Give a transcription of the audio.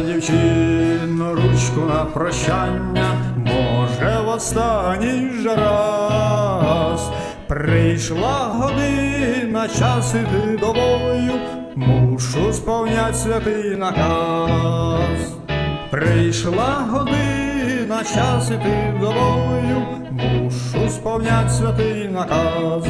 дівчину ручку на прощання, може в останній же раз. Прийшла година, час іти до бою, мушу сповнять святий наказ. Прийшла година, час іти до бою, мушу сповнять святий наказ.